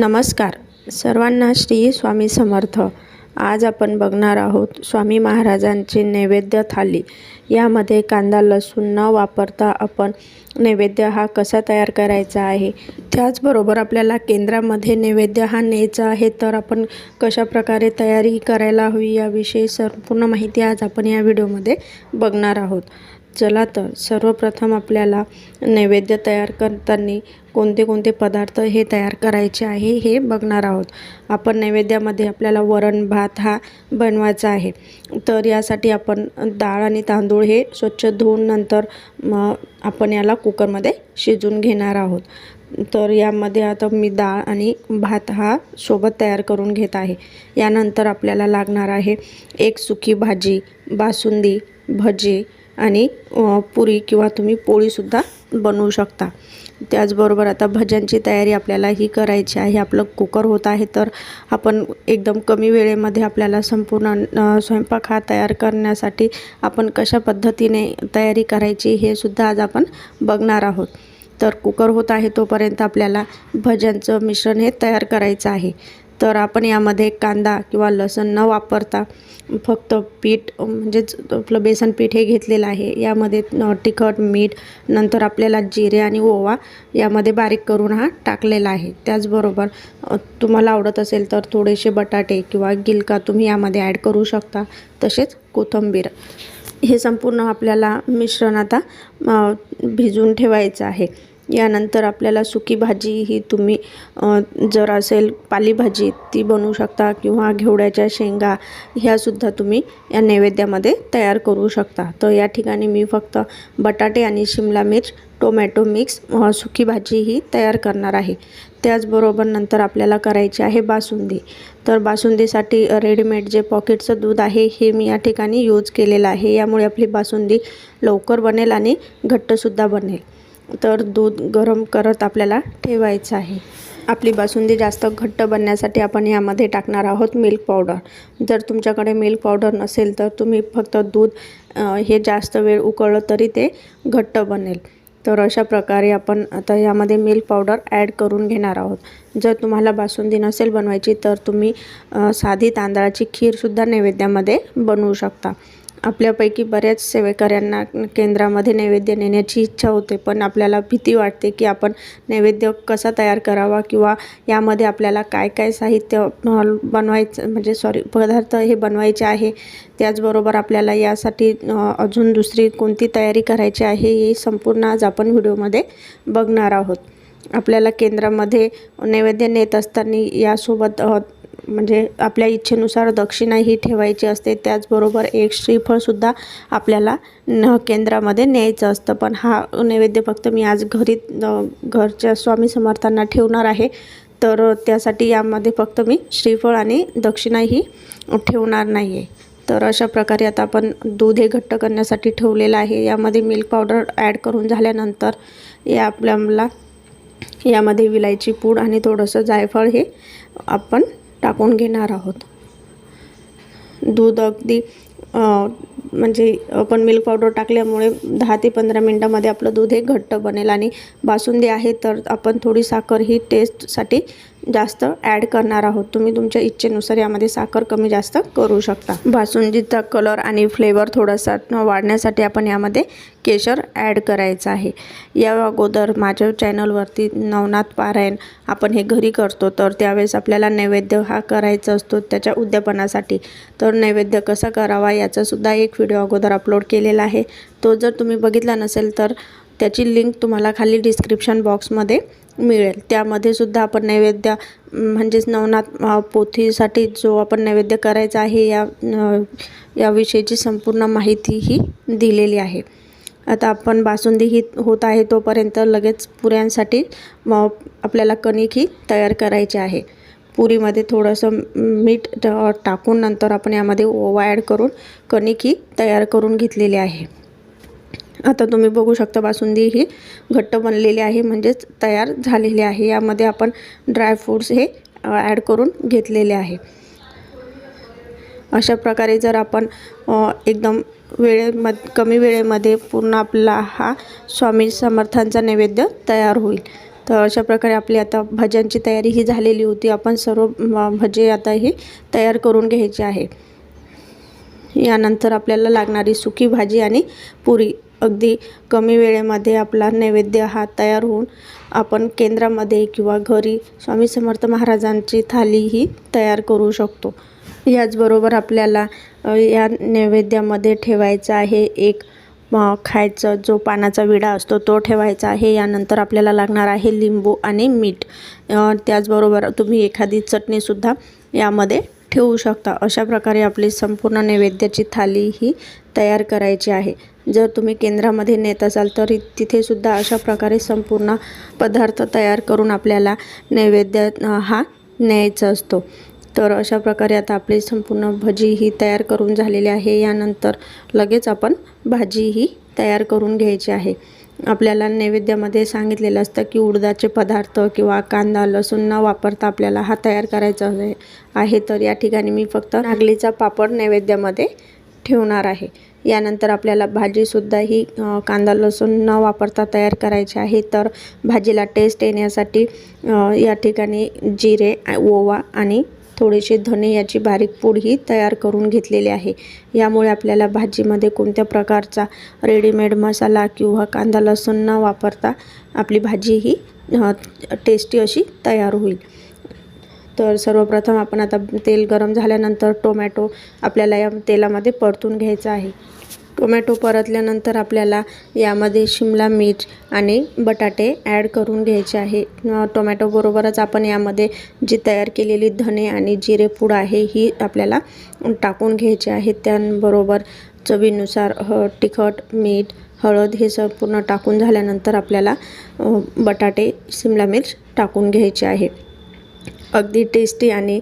नमस्कार. सर्वांना श्री स्वामी समर्थ. आज आपण बघणार आहोत स्वामी महाराजांची नैवेद्य थाली. यामध्ये कांदा लसूण न वापरता आपण नैवेद्य हा कसा तयार करायचा आहे? त्याचबरोबर आपल्याला केंद्रामध्ये नैवेद्य हा न्यायचा आहे तर आपण कशा प्रकारे तयारी करायला हवी याविषयी संपूर्ण माहिती आज आपण या व्हिडिओमध्ये बघणार आहोत. चला तर सर्वप्रथम आपल्याला नैवेद्य तयार करताना कोणते कोणते पदार्थ हे तयार करायचे आहे हे बघणार आहोत. आपण नैवेद्यामध्ये आपल्याला वरण भात हा बनवायचा आहे. तर यासाठी आपण डाळ आणि तांदूळ हे स्वच्छ धुवून नंतर मग आपण याला कुकरमध्ये शिजून घेणार आहोत. तर यामध्ये आता मी डाळ आणि भात हा सोबत तयार करून घेत आहे. यानंतर आपल्याला लागणार आहे एक सुकी भाजी बासुंदी भजी आणि पुरी किंवा तुम्ही पोळीसुद्धा बनवू शकता. त्याचबरोबर आता भज्यांची तयारी आपल्याला ही करायची आहे. आपलं कुकर होत आहे तर आपण एकदम कमी वेळेमध्ये आपल्याला संपूर्ण स्वयंपाक हा तयार करण्यासाठी आपण कशा पद्धतीने तयारी करायची हे सुद्धा आज आपण बघणार आहोत. तर कुकर होत आहे तोपर्यंत आपल्याला भज्यांचं मिश्रण हे तयार करायचं आहे. तर आपण यामध्ये कांदा किंवा लसण न वापरता फक्त पीठ म्हणजेच आपलं बेसन पीठ हे घेतलेलं आहे. यामध्ये तिखट मीठ नंतर आपल्याला जिरे आणि ओवा यामध्ये बारीक करून हा टाकलेला आहे. त्याचबरोबर तुम्हाला आवडत असेल तर थोडेसे बटाटे किंवा गिलका तुम्ही यामध्ये ॲड करू शकता. तसेच कोथिंबीर. हे संपूर्ण आपल्याला मिश्रण आता भिजून ठेवायचं आहे. यानंतर आपल्याला सुकी भाजी ही तुम्ही जर असेल पालेभाजी ती बनवू शकता किंवा घेवड्याच्या शेंगा ह्यासुद्धा तुम्ही या नैवेद्यामध्ये तयार करू शकता. तर या ठिकाणी मी फक्त बटाटे आणि शिमला मिर्च टोमॅटो मिक्स सुकी भाजी ही तयार करणार आहे. त्याचबरोबर नंतर आपल्याला करायची आहे बासुंदी. तर बासुंदीसाठी रेडीमेड जे पॉकेटचं दूध आहे हे मी या ठिकाणी यूज केलेलं आहे. यामुळे आपली बासुंदी लवकर बनेल आणि घट्टसुद्धा बनेल. तर दूध गरम करत आपल्याला ठेवायचं आहे. आपली बासुंदी जास्त घट्ट बनण्यासाठी आपण यामध्ये टाकणार आहोत मिल्क पावडर जर तुमच्याकडे मिल्क पावडर नसेल तर तुम्ही फक्त दूध हे जास्त वेळ उकळलं तरी ते घट्ट बनेल. तर अशा प्रकारे आपण आता यामध्ये मिल्क पावडर ॲड करून घेणार आहोत. जर तुम्हाला बासुंदी नसेल बनवायची तर तुम्ही साधी तांदळाची खीरसुद्धा नैवेद्यामध्ये बनवू शकता. आपल्यापैकी बऱ्याच सेवेकऱ्यांना केंद्रामध्ये नैवेद्य नेण्याची इच्छा होते पण आपल्याला भीती वाटते की आपण नैवेद्य कसा तयार करावा किंवा यामध्ये आपल्याला काय काय साहित्य बनवायचं म्हणजे सॉरी पदार्थ हे बनवायचे आहे त्याचबरोबर आपल्याला यासाठी अजून दुसरी कोणती तयारी करायची आहे हे संपूर्ण आज आपण व्हिडिओमध्ये बघणार आहोत. आपल्याला केंद्रामध्ये नैवेद्य नेत असताना यासोबत म्हणजे आपल्या इच्छेनुसार दक्षिणा ही ठेवायची असते. त्याचबरोबर एक श्रीफळसुद्धा आपल्याला न केंद्रामध्ये न्यायचं असतं. पण हा नैवेद्य फक्त मी आज घरी घरच्या स्वामी समर्थांना ठेवणार आहे. तर त्यासाठी यामध्ये फक्त मी श्रीफळ आणि दक्षिणा ही ठेवणार नाही आहे तर अशा प्रकारे आता आपण दूध हे घट्ट करण्यासाठी ठेवलेलं आहे. यामध्ये मिल्क पावडर ॲड करून झाल्यानंतर या आपल्याला यामध्ये विलायची पूड आणि थोडंसं जायफळ हे आपण टाकून घेणार आहोत. दूध अगदी म्हणजे आपण मिल्क पावडर टाकल्यामुळे दहा ते पंधरा मिनटामध्ये आपलं दूध हे घट्ट बनेल आणि बासुंदी आहे तर आपण थोडी साखर ही टेस्टसाठी जास्त ॲड करणार आहोत. तुम्ही तुमच्या इच्छेनुसार यामध्ये साखर कमी जास्त करू शकता. बासुंदीचा कलर आणि फ्लेवर थोडासा वाढण्यासाठी आपण यामध्ये केशर ॲड करायचं आहे. या अगोदर माझ्या चॅनलवरती नवनाथ पारायण आपण हे घरी करतो तर त्यावेळेस आपल्याला नैवेद्य हा करायचा असतो त्याच्या उद्यापनासाठी. तर नैवेद्य कसा करावा याचासुद्धा एक व्हिडिओ अगोदर अपलोड केलेला आहे. तो जर तुम्ही बघितला नसेल तर त्याची लिंक तुम्हाला खाली डिस्क्रिप्शन बॉक्समध्ये मिळेल. त्यामध्ये सुद्धा आपण नैवेद्य म्हणजेच नवनाथ पोथीसाठी जो आपण नैवेद्य करायचा आहे या याविषयीची संपूर्ण माहिती ही दिलेली आहे. आता आपण बासुंदी ही होत आहे तोपर्यंत लगेच पुऱ्यांसाठी आपल्याला कणिक ही तयार करायची आहे. पुरीमध्ये थोडंसं मीठ टाकून नंतर आपण यामध्ये ओवा ॲड करून कणिक ही तयार करून घेतलेली आहे. आता तुम्ही बघू शकता बासुंदी ही घट्ट बनलेली आहे म्हणजेच तयार झालेली आहे. यामध्ये आपण ड्रायफ्रूट्स हे ॲड करून घेतलेले आहे. अशा प्रकारे जर आपण एकदम वेळेमध कमी वेळेमध्ये पूर्ण आपला हा स्वामी समर्थांचा नैवेद्य तयार होईल. तर अशा प्रकारे आपली आता भज्यांची तयारी ही झालेली होती. आपण सर्व भजे आता ही तयार करून घ्यायची आहे. यानंतर आपल्याला लागणारी सुकी भाजी आणि पुरी. अगदी कमी वेळेमध्ये आपला नैवेद्य हा तयार होऊन आपण केंद्रामध्ये किंवा घरी स्वामी समर्थ महाराजांची थाली ही तयार करू शकतो. याचबरोबर आपल्याला या नैवेद्यामध्ये ठेवायचं आहे एक खायचं जो पानाचा विडा असतो तो ठेवायचा आहे. यानंतर आपल्याला लागणार आहे लिंबू आणि मीठ. त्याचबरोबर तुम्ही एखादी चटणीसुद्धा यामध्ये ठेवू शकता. अशा प्रकारे आपली संपूर्ण नैवेद्याची थाली ही तयार करायची आहे. जर तुम्ही केंद्रामध्ये नेत असाल तर तिथेसुद्धा अशा प्रकारे संपूर्ण पदार्थ तयार करून आपल्याला नैवेद्य हा न्यायचा असतो. तर अशा प्रकारे आता आपली संपूर्ण भजी ही तयार करून झालेली आहे. यानंतर लगेच आपण भाजी ही तयार करून घ्यायची आहे. आपल्याला नैवेद्यामध्ये सांगितलेलं असतं की उडदाचे पदार्थ किंवा कांदा लसूण न वापरता आपल्याला हा तयार करायचा आहे तर या ठिकाणी मी फक्त नागलीचा पापड नैवेद्यामध्ये ठेवणार आहे. यानंतर आपल्याला भाजीसुद्धा ही कांदा लसूण न वापरता तयार करायची आहे. तर भाजीला टेस्ट येण्यासाठी या ठिकाणी जिरे ओवा आणि थोडेसे धने याची बारीक पूड ही तयार करून घेतलेली आहे. यामुळे आपल्याला भाजीमध्ये कोणत्या प्रकारचा रेडीमेड मसाला किंवा कांदा लसूण न वापरता आपली भाजी ही टेस्टी अशी तयार होईल. तर सर्वप्रथम आपण आता तेल गरम झाल्यानंतर टोमॅटो आपल्याला या तेलामध्ये परतून घ्यायचा आहे. टोमॅटो परतल्यानंतर आपल्याला यामध्ये शिमला मिर्च आणि बटाटे ॲड करून घ्यायचे आहे. टोमॅटोबरोबरच आपण यामध्ये जी तयार केलेली धने आणि जिरेपूड आहे ही आपल्याला टाकून घ्यायची आहे. त्यांबरोबर चवीनुसार ह तिखट मीठ हळद हे संपूर्ण टाकून झाल्यानंतर आपल्याला बटाटे शिमला मिर्च टाकून घ्यायचे आहे. अगदी टेस्टी आणि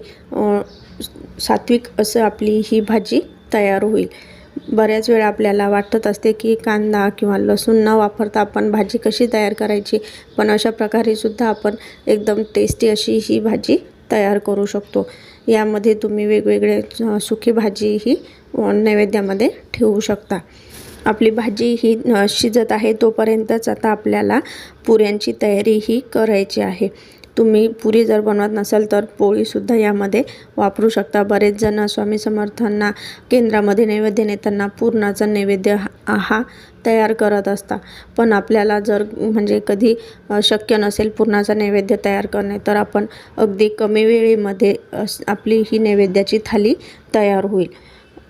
सात्विक असं आपली ही भाजी तयार होईल. बऱ्याच वेळा आपल्याला वाटत असते की कांदा किंवा लसूण न वापरता आपण भाजी कशी तयार करायची पण अशा प्रकारे सुद्धा आपण एकदम टेस्टी अशी ही भाजी तयार करू शकतो. यामध्ये तुम्ही वेगवेगळे सुकी भाजी ही नैवेद्यामध्ये ठेवू शकता. आपली भाजी ही शिजत आहे तोपर्यंतच आता आपल्याला पुऱ्यांची तयारी ही करायची आहे. तुम्ही पुरी जर बनवत नसाल तर पोळीसुद्धा यामध्ये वापरू शकता. बरेच जण स्वामी समर्थांना केंद्रामध्ये नैवेद्य नेताना पूर्णाचा नैवेद्य हा हा तयार करत असता पण आपल्याला जर म्हणजे कधी शक्य नसेल पूर्णाचा नैवेद्य तयार करणे तर आपण अगदी कमी वेळेमध्ये आपली ही नैवेद्याची थाली तयार होईल.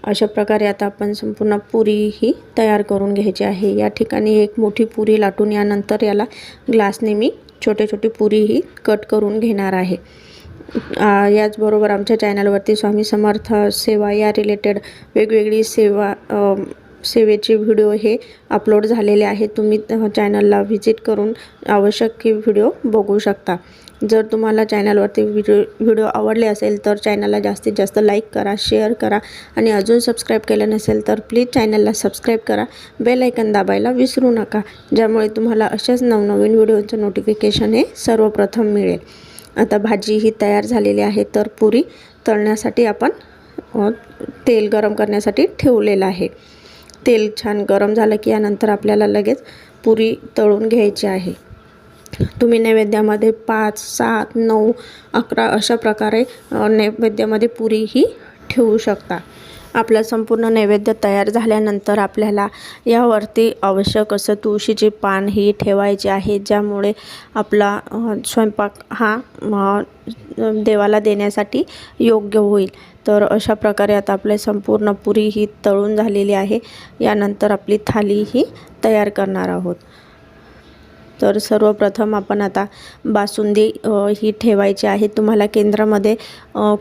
अशा प्रकारे आता आपण संपूर्ण पुरी ही तयार करून घ्यायची आहे. या ठिकाणी एक मोठी पुरी लाटून यानंतर याला ग्लासने मी छोटे छोटे पुरी ही कट करून घेणार आहे. याचबरोबर आमच्या चॅनलवरती स्वामी समर्थ सेवा या रिलेटेड वेगवेगळी सेवा सेवेचे व्हिडिओ हे अपलोड झालेले आहेत. तुम्ही चॅनलला व्हिजिट करून आवश्यक हे व्हिडिओ बघू शकता. जर तुम्हाला चॅनलवरती व्हिडिओ व्हिडिओ आवडले असेल तर चॅनलला जास्तीत जास्त लाईक करा शेअर करा आणि अजून सबस्क्राईब केलं नसेल तर प्लीज चॅनलला सबस्क्राईब करा. बेल ऐकन दाबायला विसरू नका ज्यामुळे तुम्हाला अशाच नवनवीन व्हिडिओचं नोटिफिकेशन हे सर्वप्रथम मिळेल. आता भाजी ही तयार झालेली आहे तर पुरी तळण्यासाठी आपण तेल गरम करण्यासाठी ठेवलेलं आहे. तेल छान गरम झालं की यानंतर आपल्याला लगेच पुरी तळून घ्यायची आहे. तुम्ही नैवेद्यामध्ये पाच सात नऊ अकरा अशा प्रकारे नैवेद्यामध्ये पुरी ही ठेवू शकता. आपला संपूर्ण नैवेद्य तयार झाल्यानंतर आपल्याला यावरती आवश्यक असं तुळशीचे पान ही ठेवायचे आहे ज्यामुळे आपला स्वयंपाक हा देवाला देण्यासाठी योग्य होईल. तर अशा प्रकारे आता आपले संपूर्ण पुरी ही तळून झालेली आहे. यानंतर आपली थाली ही तयार करणार आहोत. तर सर्वप्रथम आपण आता बासुंदी ही ठेवायची आहे. तुम्हाला केंद्रामध्ये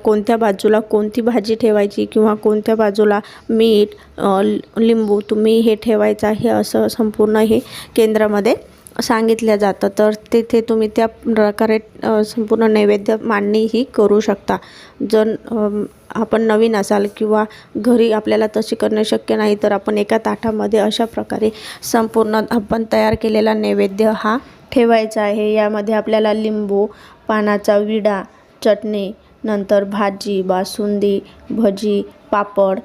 कोणत्या बाजूला कोणती भाजी ठेवायची किंवा कोणत्या बाजूला मीठ लिंबू तुम्ही हे ठेवायचं आहे असं संपूर्ण हे केंद्रामध्ये. सांगितलं जातं तर तिथे तुम्ही त्या प्रकारे संपूर्ण नैवेद्य मांडणीही करू शकता. जर आपण नवीन असाल किंवा घरी आपल्याला तशी करणे शक्य नाही तर आपण एका ताटामध्ये अशा प्रकारे संपूर्ण आपण तयार केलेला नैवेद्य हा ठेवायचा आहे. यामध्ये आपल्याला लिंबू पानाचा विडा चटणी नंतर भाजी बासुंदी भजी पापड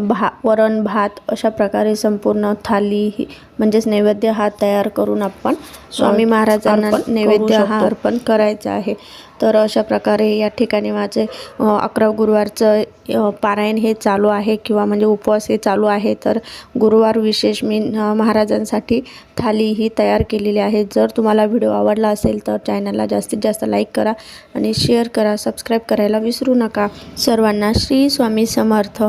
भा वरण भात अशा प्रकारे संपूर्ण थाली ही म्हणजेच नैवेद्य हा तयार करून आपण स्वामी महाराजांना नैवेद्य हा. अर्पण करायचा आहे. तर अशा प्रकारे या ठिकाणी माझे अकरा गुरुवारचं पारायण हे चालू आहे किंवा म्हणजे उपवास हे चालू आहे. तर गुरुवार विशेष मी महाराजांसाठी थाली ही तयार केलेली आहे. जर तुम्हाला व्हिडिओ आवडला असेल तर चॅनलला जास्तीत जास्त लाईक करा आणि शेअर करा. सबस्क्राईब करायला विसरू नका. सर्वांना श्री स्वामी समर्थ.